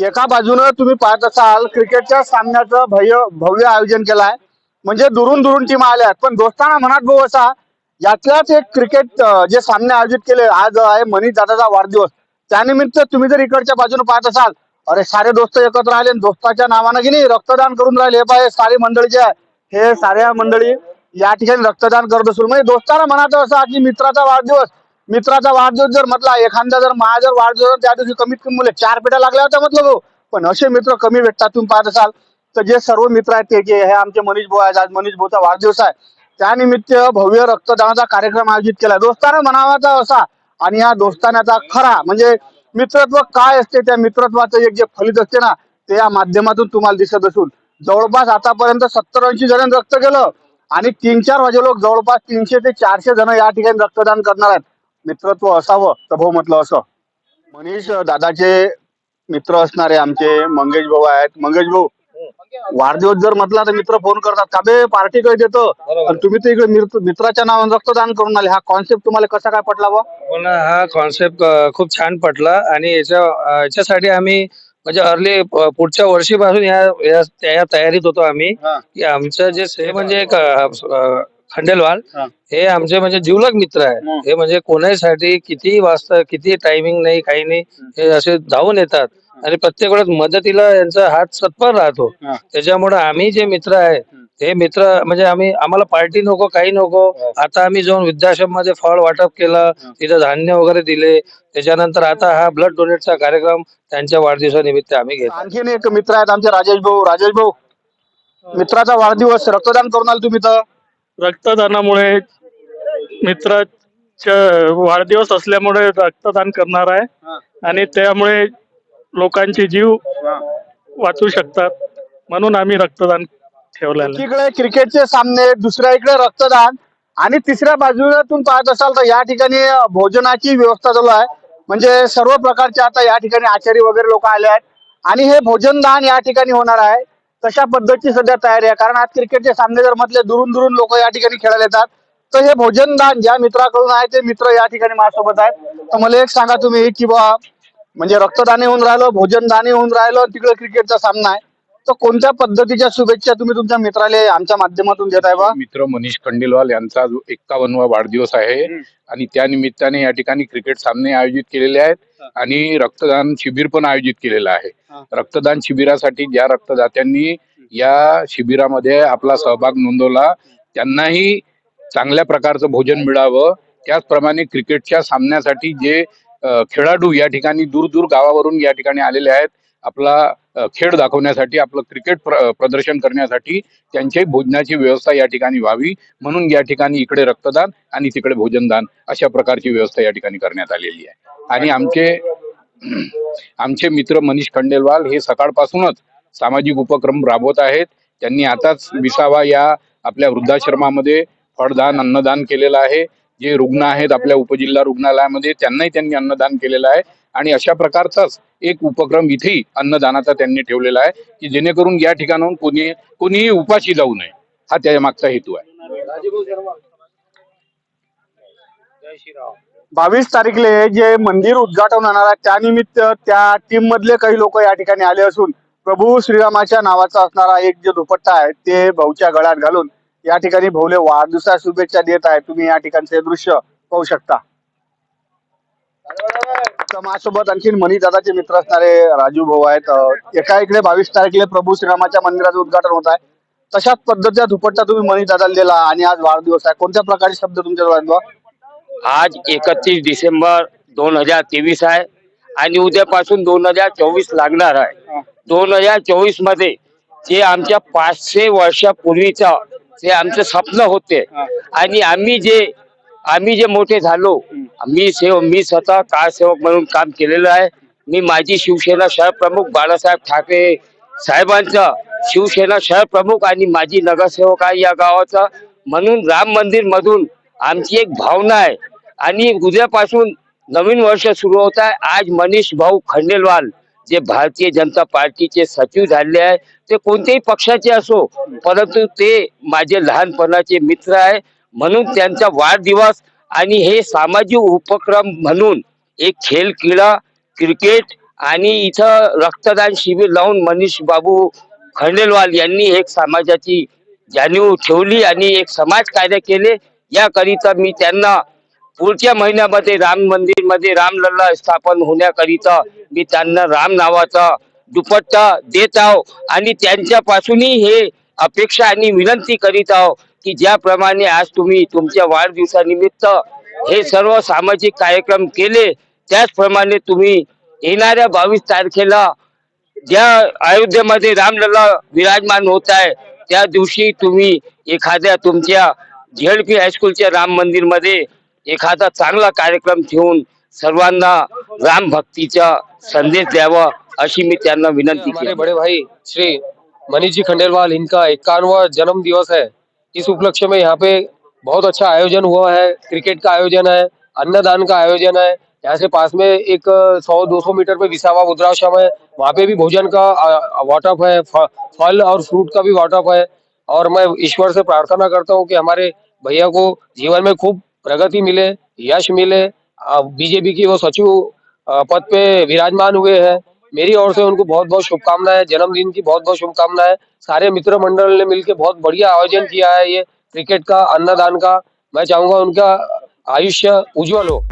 एका बाजूनं तुम्ही पाहत असाल क्रिकेटच्या सामन्याचं भव्य भव्य आयोजन केलं आहे म्हणजे दुरून दुरून टीम आल्या आहेत. पण दोस्ताना मनात भाऊ असा यातल्याच एक क्रिकेट जे सामने आयोजित केले आज आहे मनीष दादाचा वाढदिवस. त्यानिमित्त तुम्ही जर इकडच्या बाजूने पाहत असाल अरे सारे दोस्त एकत्र आले दोस्ताच्या नावानं की नाही रक्तदान करून राहिले. हे पाय सारी मंडळी जे आहे हे साऱ्या मंडळी या ठिकाणी रक्तदान करत असून म्हणजे दोस्ताना मनात असा की मित्राचा वाढदिवस मित्राचा वाढदिवस जर म्हटला एखादा जर माझा जर वाढदिवस त्या दिवशी कमीत कमी मुले चार पेट्या लागल्या होत्या म्हटलं भाऊ पण असे मित्र कमी भेटतात तुम्ही पाहत असाल. तर जे सर्व मित्र आहेत ते जे हे आमचे मनीष भाऊ आहेत आज मनीष भाऊचा वाढदिवस आहे. त्यानिमित्त भव्य रक्तदानाचा कार्यक्रम आयोजित केला. दोस्ताना म्हणावाचा असा आणि या दोस्तानाचा खरा म्हणजे मित्रत्व काय असते त्या मित्रत्वाचं एक जे फलित असते ना ते या माध्यमातून तुम्हाला दिसत असून. जवळपास आतापर्यंत सत्तर ऐंशी जणांनी रक्त केलं आणि तीन चार वाजे लोक जवळपास तीनशे ते चारशे जण या ठिकाणी रक्तदान करणार आहेत. मित्रत्व असावं तर भाऊ म्हटलं असं. मनीष दादाचे मित्र असणारे आमचे मंगेश भाऊ आहेत. मंगेश भाऊ वाढदिवस जर म्हटला तर मित्र फोन करतात. का बे पार्टी काही देतो? आणि तुम्ही तर इकडे मित्राच्या नावाने रक्तदान करून आले. हा कॉन्सेप्ट तुम्हाला कसा काय पटला बा मला हा कॉन्सेप्ट खूप छान पटला. आणि याच्या याच्यासाठी आम्ही म्हणजे अर्ली पुढच्या वर्षीपासून या या त्या तयारीत होतो आम्ही. की आमचं जे म्हणजे एक खंडेलवाल हा. हे आमचे म्हणजे जिवलग मित्र आहे हं. हे म्हणजे कोणासाठी किती वाजता किती टायमिंग नाही काही नाही हे असे धावून येतात. आणि प्रत्येक वेळेस मदतीला यांचा हात सत्पर राहतो. हा. त्याच्यामुळे आम्ही जे मित्र आहे हे मित्र म्हणजे आम्ही आम्हाला पार्टी नको काही नको. आता आम्ही जाऊन वृद्धाश्रममध्ये फळ वाटप केलं तिथं धान्य वगैरे दिले. त्याच्यानंतर आता हा ब्लड डोनेटचा कार्यक्रम त्यांच्या वाढदिवसानिमित्त आम्ही घेतो. आणखीन एक मित्र आहेत आमचे राजेश भाऊ. राजेश भाऊ मित्राचा वाढदिवस रक्तदान करून आले तुम्ही तर. रक्तदानामुळे मित्राच्या वाढदिवस असल्यामुळे रक्तदान करणार आहे. आणि त्यामुळे लोकांचे जीव वाचू शकतात. म्हणून आम्ही रक्तदान ठेवलेलं आहे. एकीकडे क्रिकेटचे सामने दुसऱ्या इकडे रक्तदान. आणि तिसऱ्या बाजूतून पाहत असाल तर या ठिकाणी भोजनाची व्यवस्था चालू आहे. म्हणजे सर्व प्रकारचे आता या ठिकाणी आचारी वगैरे लोक आले आहेत. आणि हे भोजनदान या ठिकाणी होणार आहे. तशा पद्धतीची सध्या तयारी आहे? कारण आज क्रिकेटचे सामने जर म्हटले दुरून दुरून लोक या ठिकाणी खेळायला येतात. तर हे भोजनदान ज्या मित्राकडून आहे ते मित्र या ठिकाणी माझ्यासोबत आहेत. तर मला एक सांगा तुम्ही की बा म्हणजे रक्तदानही होऊन राहिलं भोजनदानही होऊन राहिलं तिकडे क्रिकेटचा सामना आहे. तर कोणत्या पद्धतीच्या शुभेच्छा तुम्ही तुमच्या मित्राला आमच्या माध्यमातून देत आहे बा? मित्र मनीष खंडेलवाल यांचा जो एक्कावन्नवा वाढदिवस आहे. आणि त्या निमित्ताने या ठिकाणी क्रिकेट सामने आयोजित केलेले आहेत. आणि रक्तदान शिबिर पण आयोजित केलेलं आहे. रक्तदान शिबिरासाठी ज्या रक्तदात्यांनी या शिबिरामध्ये आपला सहभाग नोंदवला त्यांनाही चांगल्या प्रकारचं भोजन मिळावं. त्याचप्रमाणे क्रिकेटच्या सामन्यासाठी जे खेळाडू या ठिकाणी दूर दूर गावावरून या ठिकाणी आलेले आहेत आपला खेळ दाखवण्यासाठी आपलं क्रिकेट प्र- प्रदर्शन करण्यासाठी त्यांची भोजनाची व्यवस्था या ठिकाणी व्हावी. म्हणून या ठिकाणी इकडे रक्तदान आणि तिकडे भोजनदान अशा प्रकारची व्यवस्था या ठिकाणी करण्यात आलेली आहे. आणि आमचे आमचे मित्र मनीष खंडेलवाल हे सकाळपासूनच सामाजिक उपक्रम राबवत आहेत. त्यांनी आताच विसावा या आपल्या वृद्धाश्रमामध्ये फळदान अन्नदान केलेलं आहे. जे रुग्ण आहेत आपल्या उपजिल्हा रुग्णालयामध्ये त्यांनाही त्यांनी अन्नदान केलेलं आहे. आणि अशा प्रकारचाच एक उपक्रम इथेही अन्नदानाचा त्यांनी ठेवलेला आहे की जेणेकरून या ठिकाणाहून कोणी कोणीही उपाशी जाऊ नये. हा त्या मागचा हेतू आहे. बावीस तारीखले जे मंदिर उद्घाटन होणार आहे त्यानिमित्त त्या टीम मधले काही लोक या ठिकाणी आले असून प्रभू श्रीरामाच्या नावाचा असणारा एक जे दुपट्टा आहे ते भाऊच्या गळ्यात घालून या ठिकाणी भाऊले वाढदिवसा शुभेच्छा देत आहे. तुम्ही या ठिकाणचे दृश्य पाहू शकता. माझ्यासोबत आणखीन मनी दादाचे मित्र असणारे राजू भाऊ आहेत. एका इकडे बावीस तारखेला प्रभू श्रीरामाच्या मंदिराचं उद्घाटन होत आहे. तशाच पद्धतीचा दुपट्टा तुम्ही मनी दादाला दिला आणि आज वाढदिवस आहे. कोणत्या प्रकारचे शब्द तुमच्या बा? आज एकतीस डिसेंबर दोन हजार तेवीस आहे आणि उद्यापासून दोन हजार चोवीस लागणार आहे. दोन हजार चोवीसमध्ये जे आमच्या पाचशे वर्षापूर्वीचं जे आमचं स्वप्न होते. आणि आम्ही जे आम्ही जे मोठे झालो मी सेव मी स्वतः कारसेवक म्हणून काम केलेलं आहे. मी माजी शिवसेना शहर प्रमुख बाळासाहेब ठाकरे साहेबांचा शिवसेना शहर प्रमुख आणि माजी नगरसेवक आहे या गावाचा. म्हणून राम मंदिर मधून आमची एक भावना आहे. आणि उद्यापासून नवीन वर्ष सुरू होत आहे. आज मनीष भाऊ खंडेलवाल जे भारतीय जनता पार्टीचे सचिव झाले आहे ते कोणत्याही पक्षाचे असो परंतु ते माझे लहानपणाचे मित्र आहे. म्हणून त्यांचा वाढदिवस आणि हे सामाजिक उपक्रम म्हणून एक खेळ क्रीडा क्रिकेट आणि इथं रक्तदान शिबिर लावून मनीष बाबू खंडेलवाल यांनी एक समाजाची जाणीव ठेवली आणि एक समाज कार्य केले. याकरिता मी त्यांना पुढच्या महिन्यामध्ये राम मंदिरमध्ये रामलल्ला स्थापन होण्याकरिता मी त्यांना राम नावाचा दुपट्टा देत आहो. आणि त्यांच्यापासूनही हे अपेक्षा आणि विनंती करीत आहो की ज्याप्रमाणे आज तुम्ही तुमच्या वाढदिवसानिमित्त हे सर्व सामाजिक कार्यक्रम केले त्याचप्रमाणे तुम्ही येणाऱ्या बावीस तारखेला ज्या अयोध्येमध्ये रामलला विराजमान होत आहे त्या दिवशी तुम्ही एखाद्या तुमच्या झेडपी हायस्कूलच्या राम मंदिरमध्ये एखादा चांगला कार्यक्रम ठेवून सर्वांना राम भक्तीचा संदेश द्यावा अशी मी त्यांना विनंती केली. बड़े भाई श्री मनीष जी खंडेलवाल इनका इक्यानवा जन्म दिवस है। इस उपलक्ष्य में यहाँ पे बहुत अच्छा आयोजन हुआ है। क्रिकेट का आयोजन है अन्नदान का आयोजन है। यहाँ से पास में एक सौ दो सौ मीटर पे विसावा रुद्राश्रम है। वहाँ पे भी भोजन का वाटअप है। फल और फ्रूट का भी वाटअप है। और मैं ईश्वर से प्रार्थना करता हूँ कि हमारे भैया को जीवन में खूब प्रगति मिले, यश मिले बीजेपी की वो सचिव पद पे विराजमान हुए हैं। मेरी ओर से उनको बहुत बहुत शुभकामनाएँ, जन्मदिन की बहुत बहुत शुभकामनाएँ। सारे मित्र मंडल ने मिलकर बहुत बढ़िया आयोजन किया है ये, क्रिकेट का, अन्नदान का। मैं चाहूँगा उनका आयुष्य उज्जवल हो।